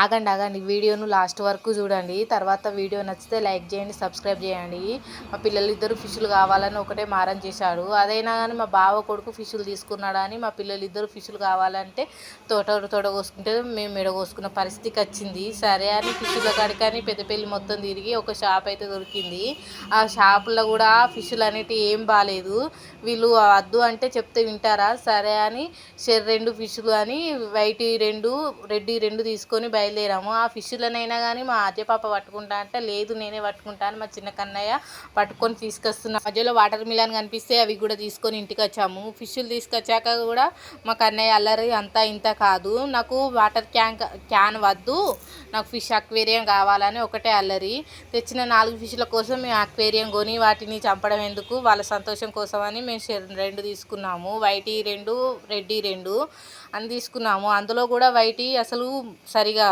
ఆగండి ఆగండి. వీడియోను లాస్ట్ వరకు చూడండి. తర్వాత వీడియో నచ్చితే లైక్ చేయండి సబ్స్క్రైబ్ చేయండి. మా పిల్లలు ఇద్దరు ఫిషులు కావాలని ఒకటే మారం చేశాడు. అదైనా కానీ మా బావ కొడుకు ఫిష్లు తీసుకున్నాడని మా పిల్లలు ఇద్దరు ఫిష్లు కావాలంటే తోట తోడగోసుకుంటే మేము మెడగోసుకున్న పరిస్థితికి వచ్చింది సరే అని ఫిషుల కాడికని పెద్దపల్లి మొత్తం తిరిగి ఒక షాప్ అయితే దొరికింది. ఆ షాపులో కూడా ఫిష్లు అనేటివి ఏం బాగాలేదు వీళ్ళు వద్దు అంటే చెప్తే వింటారా? సరే అని షెర్ రెండు ఫిషులు అని వైట్ రెండు రెడ్డి రెండు తీసుకొని బయలుదేరాము. ఆ ఫిష్లనైనా కానీ మా ఆద్య పాప పట్టుకుంటా అంటే లేదు నేనే పట్టుకుంటాను మా చిన్న కన్నయ్య పట్టుకొని తీసుకొస్తున్నా మధ్యలో వాటర్ మిలన్ కనిపిస్తే అవి కూడా తీసుకొని ఇంటికి వచ్చాము ఫిష్లు తీసుకొచ్చాక కూడా మా కన్నయ్య అల్లరి అంతా ఇంత కాదు. నాకు వాటర్ క్యాన్ క్యాన్ వద్దు. నాకు ఫిష్ అక్వేరియం కావాలని ఒకటే అల్లరి. తెచ్చిన నాలుగు ఫిష్ల కోసం మేము అక్వేరియం కొని వాటిని చంపడం ఎందుకు? వాళ్ళ సంతోషం కోసం అని మేము రెండు తీసుకున్నాము. వైటీ రెండు రెడ్డి రెండు అని తీసుకున్నాము. అందులో కూడా వైటీ అసలు సరిగా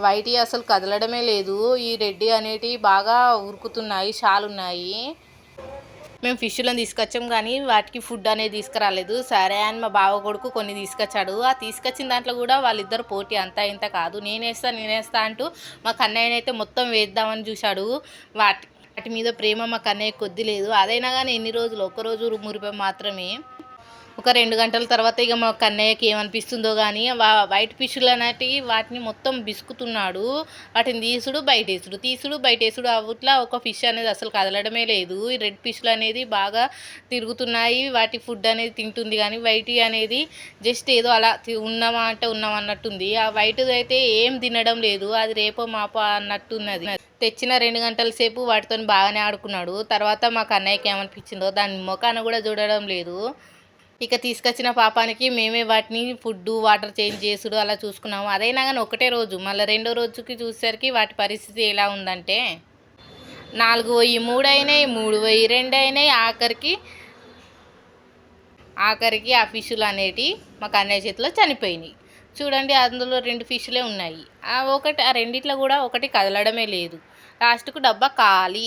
వైటి అసలు కదలడమే లేదు. ఈ రెడ్డి అనేటివి బాగా ఉరుకుతున్నాయి షాలున్నాయి. మేము ఫిష్లను తీసుకొచ్చాం కానీ వాటికి ఫుడ్ అనేది తీసుకురాలేదు. సరే అని మా బావ కొడుకు కొన్ని తీసుకొచ్చాడు. ఆ తీసుకొచ్చిన దాంట్లో కూడా వాళ్ళిద్దరు పోటీ అంతా ఇంత కాదు. నేనేస్తా నేనేస్తా అంటూ మా కన్నయ్యనైతే మొత్తం వేద్దామని చూశాడు. వాటి వాటి మీద ప్రేమ మా కన్నయ్య కొద్ది లేదు. అదైనా కానీ ఎన్ని రోజులు? ఒక్కరోజు మురిపే మాత్రమే. ఒక రెండు గంటల తర్వాత ఇక మా కన్నయ్యకి ఏమనిపిస్తుందో కానీ వైట్ ఫిష్లు అనేటివి వాటిని మొత్తం బిసుకుతున్నాడు. వాటిని తీసుడు బయటేసుడు. తీసుడు బయటేసుడు అవుట్లా ఒక ఫిష్ అనేది అసలు కదలడమే లేదు. ఈ రెడ్ ఫిష్లు అనేది బాగా తిరుగుతున్నాయి. వాటి ఫుడ్ అనేది తింటుంది కానీ వైట్ అనేది జస్ట్ ఏదో అలా ఉన్నామా అంటే ఉన్నాం అన్నట్టుంది. ఆ వైట్ అయితే ఏం తినడం లేదు. అది రేపో మాపో అన్నట్టున్నది. తెచ్చిన రెండు గంటల సేపు వాటితో బాగానే ఆడుకున్నాడు. తర్వాత మా కన్నయ్యకి ఏమనిపించిందో దాని ముఖాన కూడా చూడడం లేదు. ఇక తీసుకొచ్చిన పాపానికి మేమే వాటిని ఫుడ్ వాటర్ చేంజ్ చేసుడు అలా చూసుకున్నాము. అదైనా కానీ ఒకటే రోజు మళ్ళీ రెండో రోజుకి చూసేసరికి వాటి పరిస్థితి ఎలా ఉందంటే నాలుగు వెయ్యి మూడు అయినాయి మూడు వెయ్యి రెండు అయినాయి. ఆఖరికి ఆఖరికి ఆ ఫిష్లు అనేటివి మా కన్నయ్య చేతిలో చనిపోయినాయి. చూడండి అందులో రెండు ఫిష్లే ఉన్నాయి. ఆ ఒకటి ఆ రెండిట్లో కూడా ఒకటి కదలడమే లేదు. లాస్ట్కు డబ్బా ఖాళీ.